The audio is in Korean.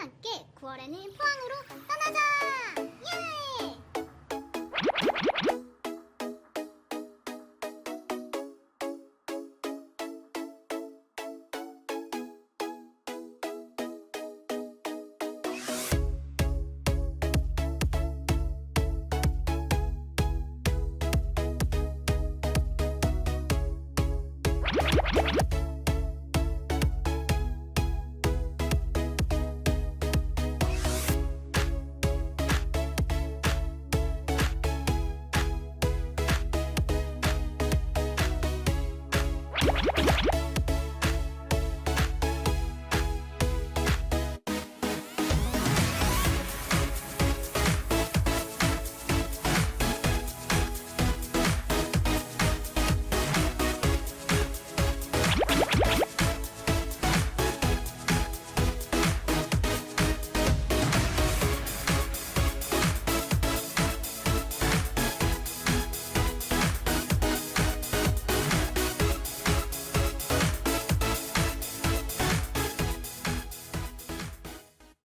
함께 9월에는 포항으로 떠나자! 예!